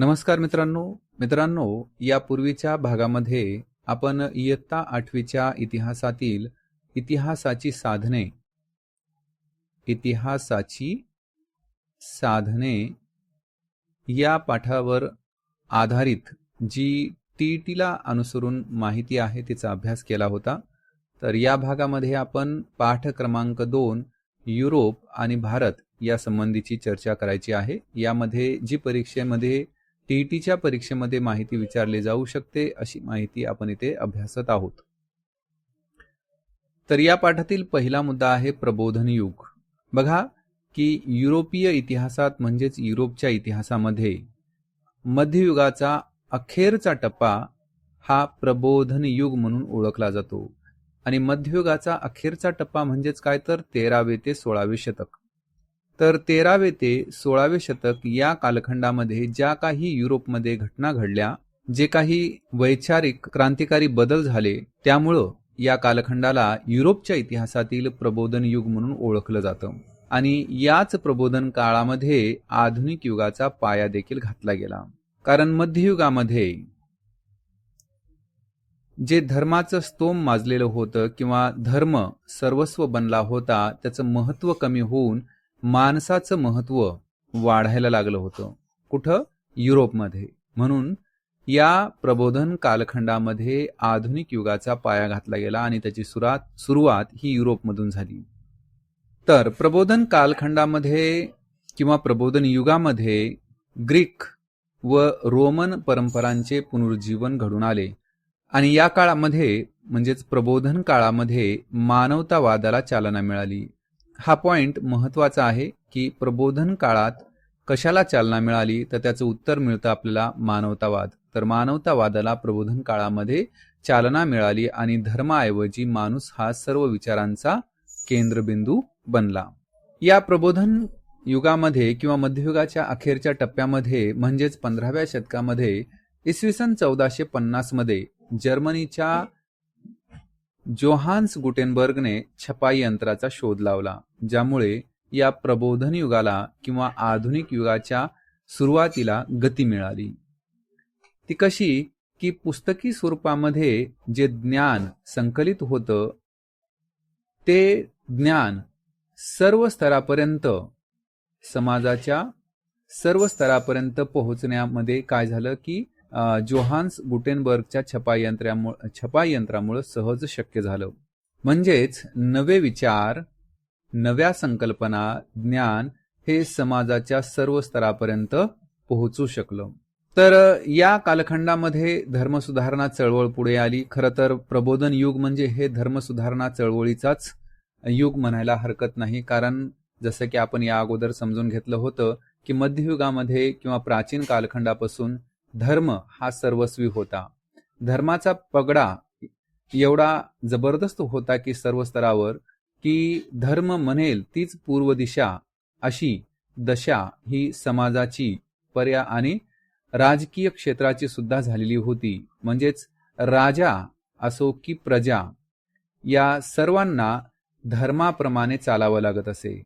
नमस्कार मित्रांनो. मित्रांनो यापूर्वीच्या भागामध्ये आपण इयत्ता आठवीच्या इतिहासातील इतिहासाची साधने इतिहासाची साधने या पाठावर आधारित जी टी टीला अनुसरून माहिती आहे तिचा अभ्यास केला होता. तर या भागामध्ये आपण पाठ क्रमांक दोन युरोप आणि भारत या संबंधीची चर्चा करायची आहे. यामध्ये जी परीक्षेमध्ये टीईटीच्या परीक्षेमध्ये माहिती विचारली जाऊ शकते अशी माहिती आपण इथे अभ्यासत आहोत. तर या पाठातील पहिला मुद्दा आहे प्रबोधन युग. बघा की युरोपीय इतिहासात म्हणजेच युरोपच्या इतिहासामध्ये मध्ययुगाचा अखेरचा टप्पा हा प्रबोधन युग म्हणून ओळखला जातो. आणि मध्ययुगाचा अखेरचा टप्पा म्हणजेच काय तर तेरावे ते सोळावे शतक. तर तेरावे ते सोळावे शतक या कालखंडामध्ये ज्या काही युरोपमध्ये घटना घडल्या जे काही वैचारिक क्रांतिकारी बदल झाले त्यामुळं या कालखंडाला युरोपच्या इतिहासातील प्रबोधन युग म्हणून ओळखलं जातं. आणि याच प्रबोधन काळामध्ये आधुनिक युगाचा पाया देखील घातला गेला. कारण मध्ययुगामध्ये जे धर्माचं स्तोम माजलेलं होतं किंवा धर्म सर्वस्व बनला होता त्याचं महत्त्व कमी होऊन माणसाचं महत्त्व वाढायला लागलं होतं. कुठं? युरोपमध्ये. म्हणून या प्रबोधन कालखंडामध्ये आधुनिक युगाचा पाया घातला गेला आणि त्याची सुरुवात सुरुवात ही युरोपमधून झाली. तर प्रबोधन कालखंडामध्ये किंवा प्रबोधन युगामध्ये ग्रीक व रोमन परंपरांचे पुनरुज्जीवन घडून आले. आणि या काळामध्ये म्हणजेच प्रबोधन काळामध्ये मानवतावादाला चालना मिळाली. हा पॉइंट महत्त्वाचा आहे की प्रबोधन काळात कशाला चालना मिळाली तर त्याचं उत्तर मिळतं आपल्याला मानवतावाद. तर मानवतावादाला प्रबोधन काळामध्ये चालना मिळाली आणि धर्माऐवजी माणूस हा सर्व विचारांचा केंद्रबिंदू बनला. या प्रबोधन युगामध्ये किंवा मध्ययुगाच्या अखेरच्या टप्प्यामध्ये म्हणजेच पंधराव्या शतकामध्ये इसवी सन चौदाशे पन्नासमध्ये जर्मनीच्या जोहान्स गुटेनबर्गने छपाई यंत्राचा शोध लावला ज्यामुळे या प्रबोधन युगाला किंवा आधुनिक युगाच्या सुरुवातीला गती मिळाली. ती कशी की पुस्तकी स्वरूपामध्ये जे ज्ञान संकलित होतं ते ज्ञान सर्व स्तरापर्यंत समाजाच्या सर्व स्तरापर्यंत पोहोचण्यामध्ये काय झालं की जोहान्स गुटेनबर्गच्या छपाई यंत्रामुळे छपाई सहज शक्य झालं. म्हणजेच नवे विचार नव्या संकल्पना ज्ञान हे समाजाच्या सर्व स्तरापर्यंत पोहोचू शकलं. तर या कालखंडामध्ये धर्मसुधारणा चळवळ पुढे आली. खरं तर प्रबोधन युग म्हणजे हे धर्मसुधारणा चळवळीचाच युग म्हणायला हरकत नाही. कारण जसं की आपण या अगोदर समजून घेतलं होतं की मध्ययुगामध्ये किंवा प्राचीन कालखंडापासून धर्म हा सर्वस्वी होता. धर्माचा पगडा एवढा जबरदस्त होता की सर्व स्तरावर की धर्म म्हणेल तीच पूर्व दिशा अशी दशा ही समाजाची पर्या आणि राजकीय क्षेत्राची सुद्धा झालेली होती. म्हणजेच राजा असो की प्रजा या सर्वांना धर्माप्रमाणे चालावं लागत असे.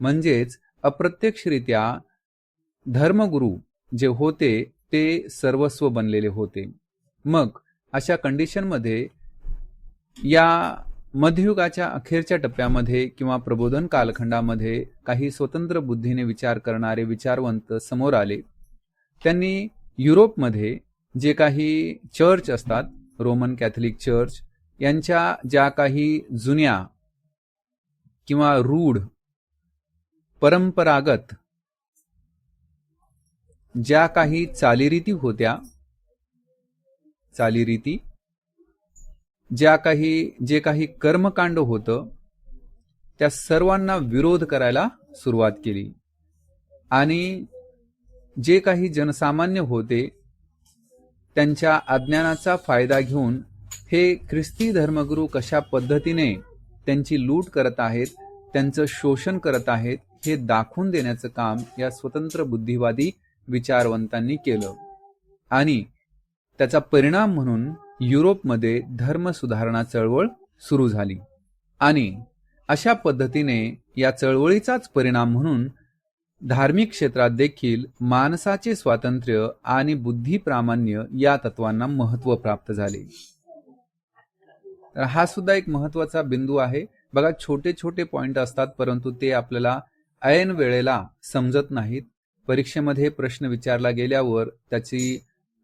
म्हणजेच अप्रत्यक्षरित्या धर्मगुरू जे होते ते सर्वस्व बनलेले होते. मग अशा कंडिशनमध्ये या मध्ययुगाच्या अखेरच्या टप्प्यामध्ये किंवा प्रबोधन कालखंडामध्ये काही स्वतंत्र बुद्धीने विचार करणारे विचारवंत समोर आले. त्यांनी युरोपमध्ये जे काही चर्च असतात रोमन कॅथलिक चर्च यांच्या ज्या काही जुन्या किंवा रूढ परंपरागत ज्या काही चालीरीती होत्या चालीरीती ज्या काही जे काही कर्मकांड होतं त्या सर्वांना विरोध करायला सुरुवात केली. आणि जे काही जनसामान्य होते त्यांच्या अज्ञानाचा फायदा घेऊन हे ख्रिस्ती धर्मगुरू कशा पद्धतीने त्यांची लूट करत आहेत त्यांचं शोषण करत आहेत हे दाखवून देण्याचं काम या स्वतंत्र बुद्धिवादी विचारवंतांनी केलं. आणि त्याचा परिणाम म्हणून युरोपमध्ये धर्म सुधारणा चळवळ सुरू झाली. आणि अशा पद्धतीने या चळवळीचाच परिणाम म्हणून धार्मिक क्षेत्रात देखील माणसाचे स्वातंत्र्य आणि बुद्धी प्रामाण्य या तत्वांना महत्त्व प्राप्त झाले. तर हा सुद्धा एक महत्त्वाचा बिंदू आहे. बघा छोटे छोटे पॉइंट असतात परंतु ते आपल्याला ऐन वेळेला समजत नाहीत. परीक्षेमध्ये प्रश्न विचारला गेल्यावर त्याची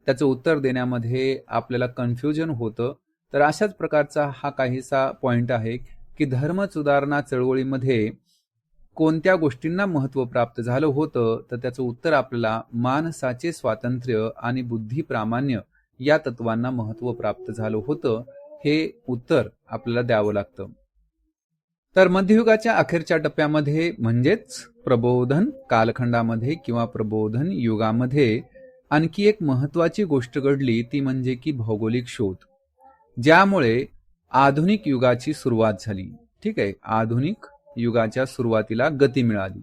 त्याचं उत्तर देण्यामध्ये आपल्याला कन्फ्युजन होतं. तर अशाच प्रकारचा हा काहीसा पॉइंट आहे की धर्म सुधारणा चळवळीमध्ये कोणत्या गोष्टींना महत्त्व प्राप्त झालं होतं तर त्याचं उत्तर आपल्याला मानसाचे स्वातंत्र्य आणि बुद्धी प्रामाण्य या तत्वांना महत्त्व प्राप्त झालं होतं हे उत्तर आपल्याला द्यावं लागतं. तर मध्ययुगाच्या अखेरच्या टप्प्यामध्ये म्हणजेच प्रबोधन कालखंडामध्ये किंवा प्रबोधन युगामध्ये आणखी एक महत्वाची गोष्ट घडली ती म्हणजे की भौगोलिक शोध. ज्यामुळे आधुनिक युगाची सुरुवात झाली. ठीक आहे? आधुनिक युगाच्या सुरुवातीला गती मिळाली.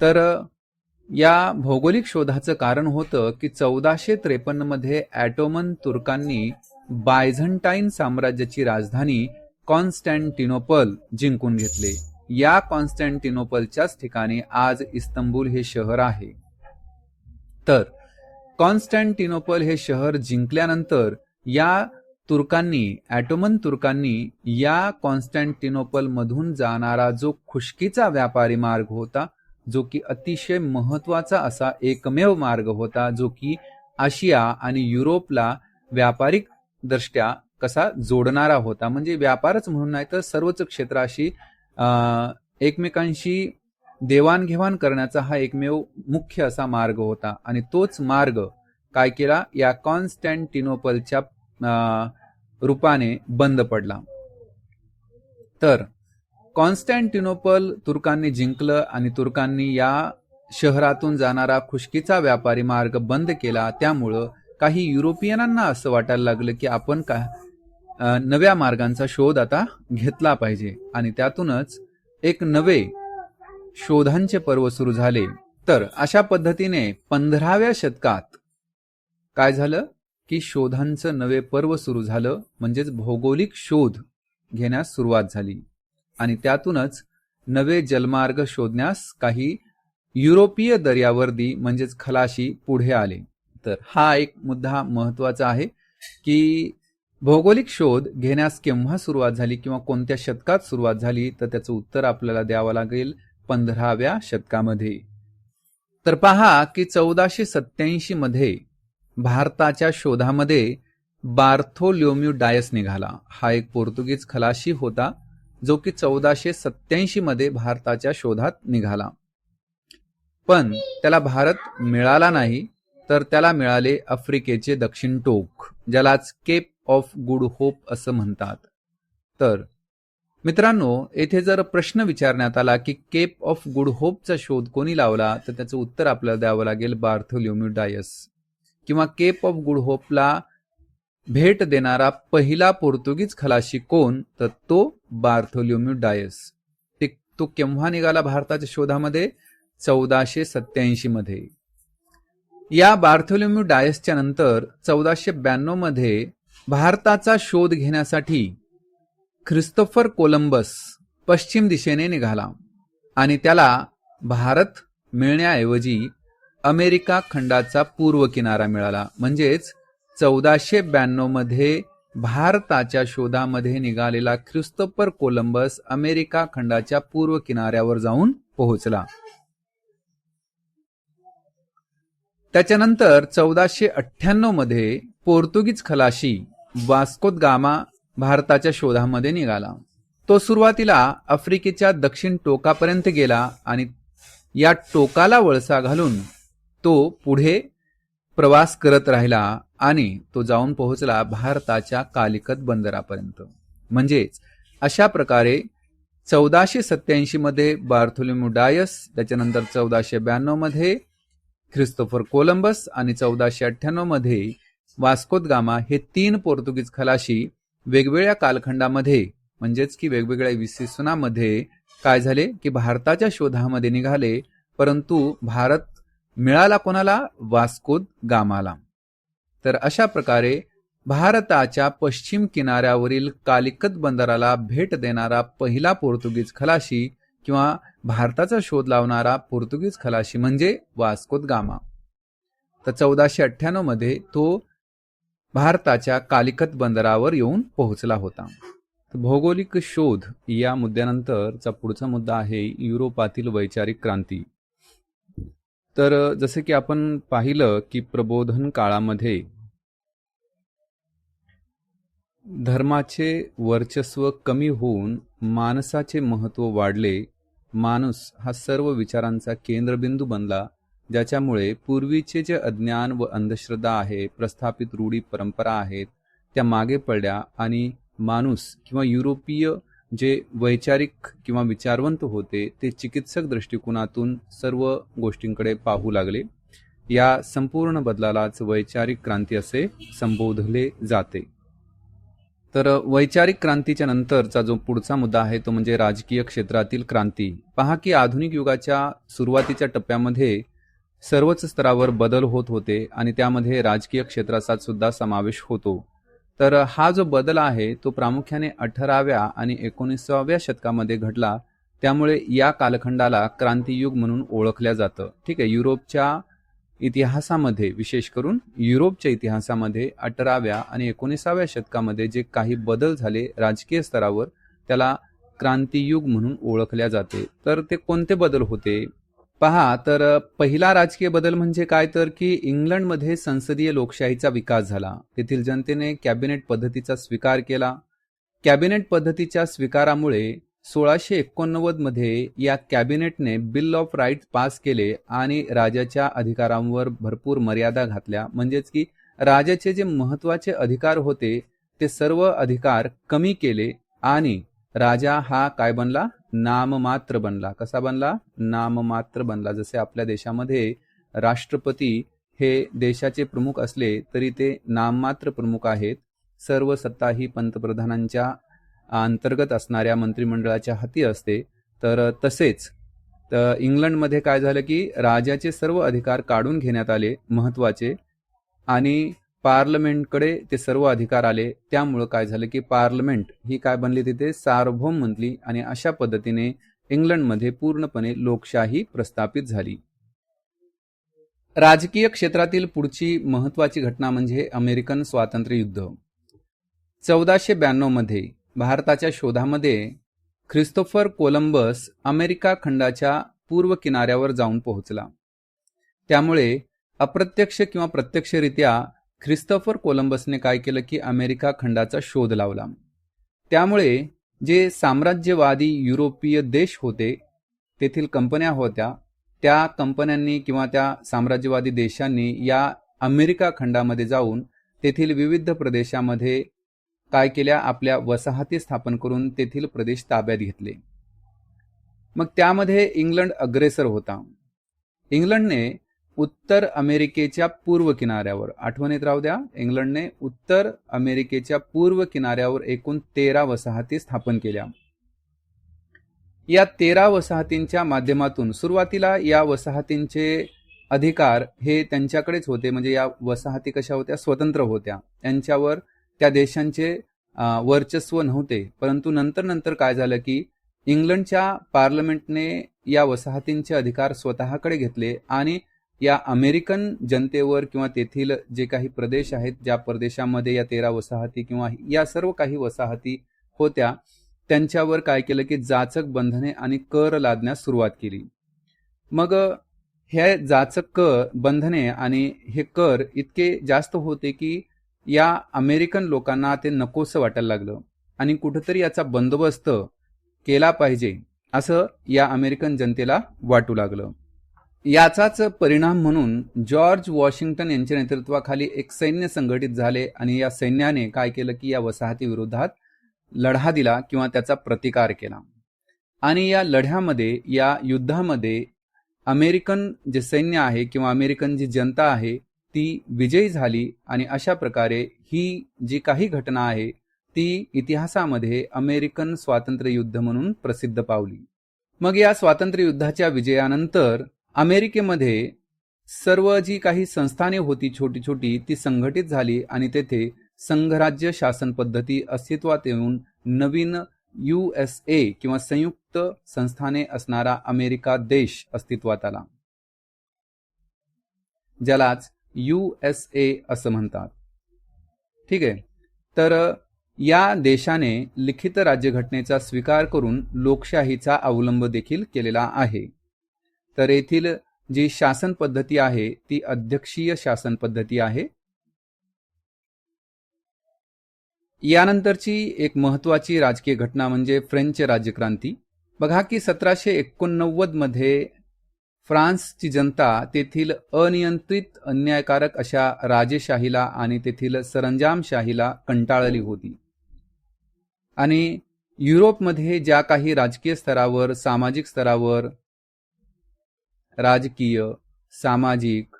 तर या भौगोलिक शोधाचं कारण होतं की चौदाशे त्रेपन्नमध्ये ॲटोमन तुर्कांनी बायझंटाईन साम्राज्याची राजधानी कॉन्स्टँटिनोपल जिंकून घेतले. या कॉन्स्टँटिनोपलच्याच ठिकाणी आज इस्तंबूल हे शहर आहे. तर कॉन्स्टँटिनोपल हे शहर जिंकल्यानंतर या तुर्कांनी ॲटोमन तुर्कांनी या कॉन्स्टँटिनोपल मधून जाणारा जो खुशकीचा व्यापारी मार्ग होता जो की अतिशय महत्त्वाचा असा एकमेव मार्ग होता जो की आशिया आणि युरोपला व्यापारिक दृष्ट्या कसा जोडणारा होता. म्हणजे व्यापारच म्हणून नाही तर सर्वच क्षेत्राशी एकमेकांशी देवाणघेवाण करण्याचा हा एकमेव मुख्य असा मार्ग होता. आणि तोच मार्ग काय केला? या कॉन्स्टँटिनोपलच्या रूपाने बंद पडला. तर कॉन्स्टँटिनोपल तुर्कांनी जिंकलं आणि तुर्कांनी या शहरातून जाणारा खुशकीचा व्यापारी मार्ग बंद केला. त्यामुळं काही युरोपियनांना असं वाटायला लागलं की आपण का नव्या मार्गांचा शोध आता घेतला पाहिजे. आणि त्यातूनच एक नवे शोधांचे पर्व सुरू झाले. तर अशा पद्धतीने पंधराव्या शतकात काय झालं? की शोधांचं नवे पर्व सुरू झालं. म्हणजेच भौगोलिक शोध घेण्यास सुरुवात झाली. आणि त्यातूनच नवे जलमार्ग शोधण्यास काही युरोपीय दर्यावर्दी म्हणजेच खलाशी पुढे आले. तर हा एक मुद्दा महत्त्वाचा आहे की भौगोलिक शोध घेण्यास केव्हा सुरुवात झाली किंवा कोणत्या शतकात सुरुवात झाली तर त्याचं उत्तर आपल्याला द्यावं लागेल पंधराव्या शतकामध्ये. तर पहा की चौदाशे सत्याऐंशी मध्ये भारताच्या शोधामध्ये बार्थोल्योम्यू डायस निघाला. हा एक पोर्तुगीज खलाशी होता जो की चौदाशे सत्याऐंशी मध्ये भारताच्या शोधात निघाला. पण त्याला भारत मिळाला नाही. तर त्याला मिळाले आफ्रिकेचे दक्षिण टोक ज्यालाच केप ऑफ गुड होप असं म्हणतात. तर मित्रांनो येथे जर प्रश्न विचारण्यात आला की केप ऑफ गुड होपचा शोध कोणी लावला तर त्याचं उत्तर आपल्याला द्यावं लागेल बार्थोल्योम्यू डायस. किंवा केप ऑफ गुड होपला भेट देणारा पहिला पोर्तुगीज खलाशी कोण तर तो बार्थोल्योम्यू डायस. तो केव्हा निघाला भारताच्या शोधामध्ये? चौदाशे सत्याऐंशी मध्ये. या बार्थोल्योम्यू डायसच्या नंतर चौदाशे ब्याण्णवमध्ये भारताचा शोध घेण्यासाठी ख्रिस्तोफर कोलंबस पश्चिम दिशेने निघाला आणि त्याला भारत मिळण्याऐवजी अमेरिका खंडाचा पूर्व किनारा मिळाला. म्हणजेच चौदाशे ब्याण्णवमध्ये भारताच्या शोधामध्ये निघालेला ख्रिस्तोफर कोलंबस अमेरिका खंडाच्या पूर्व किनाऱ्यावर जाऊन पोहोचला. त्याच्यानंतर चौदाशे अठ्ठ्याण्णवमध्ये पोर्तुगीज खलाशी वास्कोत गामा भारताच्या शोधामध्ये निघाला. तो सुरुवातीला आफ्रिकेच्या दक्षिण टोकापर्यंत गेला आणि या टोकाला वळसा घालून तो पुढे प्रवास करत राहिला आणि तो जाऊन पोहोचला भारताच्या कालिकत बंदरापर्यंत. म्हणजेच अशा प्रकारे चौदाशे सत्याऐंशी मध्ये बार्थोलिमो डायस त्याच्यानंतर चौदाशे ब्याण्णवमध्ये ख्रिस्तोफर कोलंबस आणि चौदाशे अठ्ठ्याण्णवमध्ये वास्कोद गामा हे तीन पोर्तुगीज खलाशी वेगवेगळ्या कालखंडामध्ये म्हणजेच की वेगवेगळ्या विशेषणामध्ये काय झाले? की भारताच्या शोधामध्ये निघाले परंतु भारत मिळाला कोणाला? वास्कोद गामाला. तर अशा प्रकारे भारताच्या पश्चिम किनाऱ्यावरील कालिकत बंदराला भेट देणारा पहिला पोर्तुगीज खलाशी किंवा भारताचा शोध लावणारा पोर्तुगीज खलाशी म्हणजे वास्कोद गामा. तर चौदाशे अठ्ठ्याण्णवमध्ये तो भारताच्या कालिकत बंदरावर येऊन पोहोचला होता. भौगोलिक शोध या मुद्द्यानंतरचा पुढचा मुद्दा आहे युरोपातील वैचारिक क्रांती. तर जसे की आपण पाहिलं की प्रबोधन काळामध्ये धर्माचे वर्चस्व कमी होऊन माणसाचे महत्त्व वाढले माणूस हा सर्व विचारांचा केंद्रबिंदू बनला ज्याच्यामुळे पूर्वीचे जे अज्ञान व अंधश्रद्धा आहे प्रस्थापित रूढी परंपरा आहेत त्या मागे पडल्या आणि माणूस किंवा युरोपीय जे वैचारिक किंवा विचारवंत होते ते चिकित्सक दृष्टिकोनातून सर्व गोष्टींकडे पाहू लागले. या संपूर्ण बदलालाच वैचारिक क्रांती असे संबोधले जाते. तर वैचारिक क्रांतीच्या नंतरचा जो पुढचा मुद्दा आहे तो म्हणजे राजकीय क्षेत्रातील क्रांती. पहा की आधुनिक युगाच्या सुरुवातीच्या टप्प्यामध्ये सर्वच स्तरावर बदल होत होते आणि त्यामध्ये राजकीय क्षेत्राचा सुद्धा समावेश होतो. तर हा जो बदल आहे तो प्रामुख्याने अठराव्या आणि एकोणीसाव्या शतकामध्ये घडला. त्यामुळे या कालखंडाला क्रांतियुग म्हणून ओळखल्या जातं. ठीक आहे युरोपच्या इतिहासामध्ये विशेष करून युरोपच्या इतिहासामध्ये अठराव्या आणि एकोणीसाव्या शतकामध्ये जे काही बदल झाले राजकीय स्तरावर त्याला क्रांतियुग म्हणून ओळखल्या जाते. तर ते कोणते बदल होते? पहा तर पहिला राजकीय बदल म्हणजे काय? तर की इंग्लंडमध्ये संसदीय लोकशाहीचा विकास झाला. तेथील जनतेने कॅबिनेट पद्धतीचा स्वीकार केला. कॅबिनेट पद्धतीच्या स्वीकारामुळे सोळाशे एकोणनव्वदमध्ये या कॅबिनेटने बिल ऑफ राईट पास केले आणि राजाच्या अधिकारांवर भरपूर मर्यादा घातल्या. म्हणजेच की राजाचे जे महत्त्वाचे अधिकार होते ते सर्व अधिकार कमी केले आणि राजा हा काय बनला? नाममात्र बनला. कसा बनला? नाममात्र बनला. जसे आपल्या देशामध्ये राष्ट्रपती हे देशाचे प्रमुख असले तरी ते नाममात्र प्रमुख आहेत. सर्व सत्ता ही पंतप्रधानांच्या अंतर्गत असणाऱ्या मंत्रिमंडळाच्या हाती असते. तर तसेच तर इंग्लंडमध्ये काय झालं की राजाचे सर्व अधिकार काढून घेण्यात आले महत्त्वाचे आणि पार्लमेंटकडे ते सर्व अधिकार आले. त्यामुळं काय झालं की पार्लमेंट ही काय बनली तिथे? सार्वभौम बनली आणि अशा पद्धतीने इंग्लंडमध्ये पूर्णपणे लोकशाही प्रस्थापित झाली. राजकीय क्षेत्रातील पुढची महत्वाची घटना म्हणजे अमेरिकन स्वातंत्र्य युद्ध चौदाशे ब्याण्णवमध्ये भारताच्या शोधामध्ये ख्रिस्तोफर कोलंबस अमेरिका खंडाच्या पूर्व किनाऱ्यावर जाऊन पोहोचला. त्यामुळे अप्रत्यक्ष किंवा प्रत्यक्षरित्या ख्रिस्तोफर कोलंबसने काय केलं की अमेरिका खंडाचा शोध लावला. त्यामुळे जे साम्राज्यवादी युरोपीय देश होते तेथील कंपन्या होत्या त्या कंपन्यांनी किंवा त्या साम्राज्यवादी देशांनी या अमेरिका खंडामध्ये जाऊन तेथील विविध प्रदेशामध्ये काय केल्या? आपल्या वसाहती स्थापन करून तेथील प्रदेश ताब्यात घेतले. मग त्यामध्ये इंग्लंड अग्रेसर होता. इंग्लंडने उत्तर अमेरिकेच्या पूर्व किनाऱ्यावर आठवणीत राहू द्या इंग्लंडने उत्तर अमेरिकेच्या पूर्व किनाऱ्यावर एकूण तेरा वसाहती स्थापन केल्या. या तेरा वसाहतींच्या माध्यमातून सुरुवातीला या वसाहतींचे अधिकार हे त्यांच्याकडेच होते म्हणजे या वसाहती कशा होत्या? स्वतंत्र होत्या. त्यांच्यावर त्या देशांचे वर्चस्व नव्हते. परंतु नंतर नंतर काय झालं की इंग्लंडच्या पार्लमेंटने या वसाहतींचे अधिकार स्वतःकडे घेतले आणि या अमेरिकन जनतेवर किंवा तेथील जे काही प्रदेश आहेत ज्या प्रदेशामध्ये या तेरा वसाहती किंवा या सर्व काही वसाहती होत्या त्यांच्यावर काय केलं की जाचक बंधने आणि कर लादण्यास सुरुवात केली. मग हे जाचक कर बंधने आणि हे कर इतके जास्त होते की या अमेरिकन लोकांना ते नकोसं वाटायला लागलं. आणि कुठंतरी याचा बंदोबस्त केला पाहिजे असं या अमेरिकन जनतेला वाटू लागलं. याचाच परिणाम म्हणून जॉर्ज वॉशिंग्टन यांच्या नेतृत्वाखाली एक सैन्य संघटित झाले आणि या सैन्याने काय केलं की या वसाहतीविरोधात लढा दिला किंवा त्याचा प्रतिकार केला. आणि या लढ्यामध्ये या युद्धामध्ये अमेरिकन जे सैन्य आहे किंवा अमेरिकन जी जनता आहे ती विजयी झाली आणि अशा प्रकारे ही जी काही घटना आहे ती इतिहासामध्ये अमेरिकन स्वातंत्र्य युद्ध म्हणून प्रसिद्ध पावली. मग या स्वातंत्र्य युद्धाच्या विजयानंतर अमेरिकेमध्ये सर्व जी काही संस्थाने होती छोटी छोटी ती संघटित झाली आणि तेथे संघराज्य शासन पद्धती अस्तित्वात येऊन नवीन यू एस ए किंवा संयुक्त संस्थाने असणारा अमेरिका देश अस्तित्वात आला. ज्यालाच यू एस ए असं म्हणतात. ठीक आहे? तर या देशाने लिखित राज्यघटनेचा स्वीकार करून लोकशाहीचा अवलंब देखील केलेला आहे. तर येथील जी शासन पद्धती आहे ती अध्यक्षीय शासन पद्धती आहे. यानंतरची एक महत्वाची राजकीय घटना म्हणजे फ्रेंच राज्यक्रांती बघा की सतराशे एकोणनव्वदमध्ये फ्रान्सची जनता तेथील अनियंत्रित अन्यायकारक अशा राजेशाहीला आणि तेथील सरंजामशाहीला कंटाळली होती. आणि युरोपमध्ये ज्या काही राजकीय स्तरावर सामाजिक स्तरावर राजकीय सामाजिक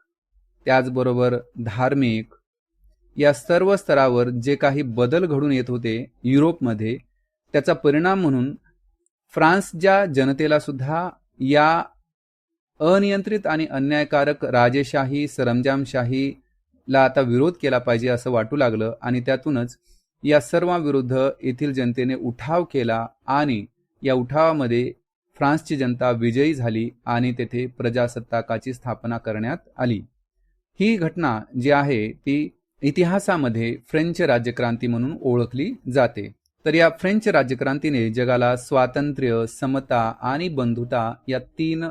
त्याचबरोबर धार्मिक या सर्व स्तरावर जे काही बदल घडून येत होते युरोपमध्ये त्याचा परिणाम म्हणून फ्रान्सच्या जनतेला सुद्धा या अनियंत्रित आणि अन्यायकारक राजेशाही सरंजामशाहीला आता विरोध केला पाहिजे असं वाटू लागलं आणि त्यातूनच या सर्वांविरुद्ध येथील जनतेने उठाव केला आणि या उठावामध्ये फ्रान्सची जनता विजयी झाली आणि तेथे प्रजासत्ताकाची स्थापना करण्यात आली. ही घटना जी आहे ती इतिहासामध्ये फ्रेंच राज्यक्रांती म्हणून ओळखली जाते. तर या फ्रेंच राज्यक्रांतीने जगाला स्वातंत्र्य समता आणि बंधुता या तीन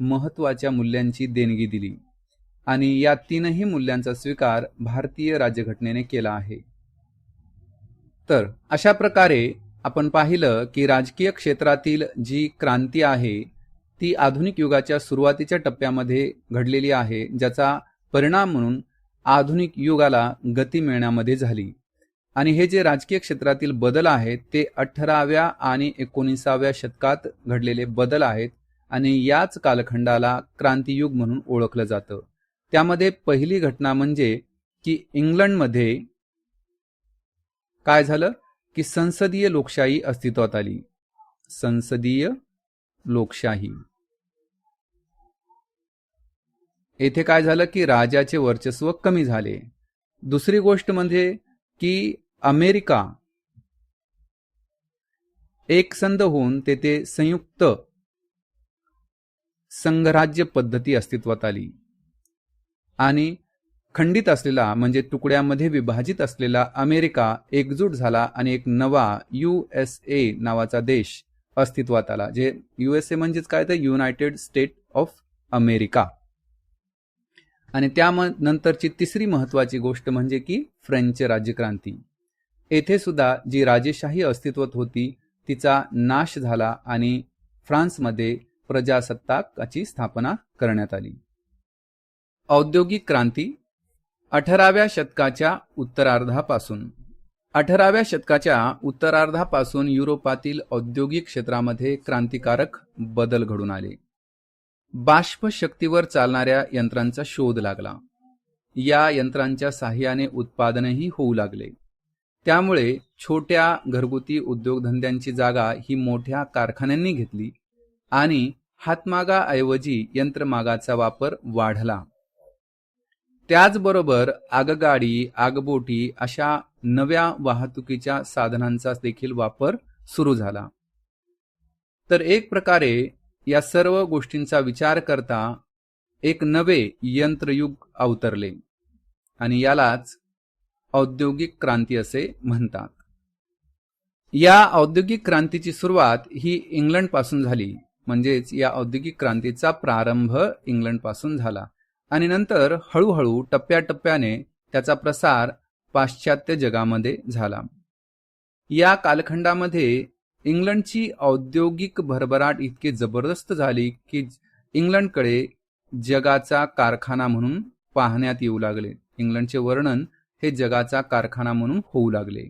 महत्त्वाच्या मूल्यांची देणगी दिली. आणि या तीनही मूल्यांचा स्वीकार भारतीय राज्यघटनेने केला आहे. तर अशा प्रकारे आपण पाहिलं की राजकीय क्षेत्रातील जी क्रांती आहे ती आधुनिक युगाच्या सुरुवातीच्या टप्प्यामध्ये घडलेली आहे ज्याचा परिणाम म्हणून आधुनिक युगाला गती मिळण्यामध्ये झाली. आणि हे जे राजकीय क्षेत्रातील बदल आहेत ते अठराव्या आणि एकोणीसाव्या शतकात घडलेले बदल आहेत आणि याच कालखंडाला क्रांतियुग म्हणून ओळखलं जातं. त्यामध्ये पहिली घटना म्हणजे की इंग्लंडमध्ये काय झालं? की संसदीय लोकशाही अस्तित्वात आली. संसदीय लोकशाही. येथे काय झालं? की राजाचे वर्चस्व कमी झाले. दुसरी गोष्ट म्हणजे की अमेरिका एकसंध होऊन तेथे संयुक्त संघराज्य पद्धती अस्तित्वात आली. आणि खंडित असलेला म्हणजे तुकड्यामध्ये विभाजित असलेला अमेरिका एकजूट झाला आणि एक नवा यू एस ए नावाचा देश अस्तित्वात आला जे यू एस ए म्हणजेच काय तर युनायटेड स्टेट ऑफ अमेरिका. आणि त्यानंतरची तिसरी महत्वाची गोष्ट म्हणजे की फ्रेंच राज्यक्रांती. येथे सुद्धा जी राजेशाही अस्तित्वात होती तिचा नाश झाला आणि फ्रान्समध्ये प्रजासत्ताकाची स्थापना करण्यात आली. औद्योगिक क्रांती अठराव्या शतकाच्या उत्तरार्धापासून. अठराव्या शतकाच्या उत्तरार्धापासून युरोपातील औद्योगिक क्षेत्रामध्ये क्रांतिकारक बदल घडून आले. बाष्प शक्तीवर चालणाऱ्या यंत्रांचा शोध लागला. या यंत्रांच्या साह्याने उत्पादनही होऊ लागले. त्यामुळे छोट्या घरगुती उद्योगधंद्यांची जागा ही मोठ्या कारखान्यांनी घेतली आणि हातमागाऐवजी यंत्रमागाचा वापर वाढला. त्याचबरोबर आगगाडी आगबोटी अशा नव्या वाहतुकीच्या साधनांचा देखील वापर सुरू झाला. तर एक प्रकारे या सर्व गोष्टींचा विचार करता एक नवे यंत्रयुग अवतरले आणि यालाच औद्योगिक क्रांती असे म्हणतात. या औद्योगिक क्रांतीची सुरुवात ही इंग्लंडपासून झाली. म्हणजेच या औद्योगिक क्रांतीचा प्रारंभ इंग्लंडपासून झाला. आणि नंतर हळूहळू टप्प्याटप्प्याने त्याचा प्रसार पाश्चात्य जगामध्ये झाला. या कालखंडामध्ये इंग्लंडची औद्योगिक भरभराट इतकी जबरदस्त झाली की इंग्लंडकडे जगाचा कारखाना म्हणून पाहण्यात येऊ लागले. इंग्लंडचे वर्णन हे जगाचा कारखाना म्हणून होऊ लागले.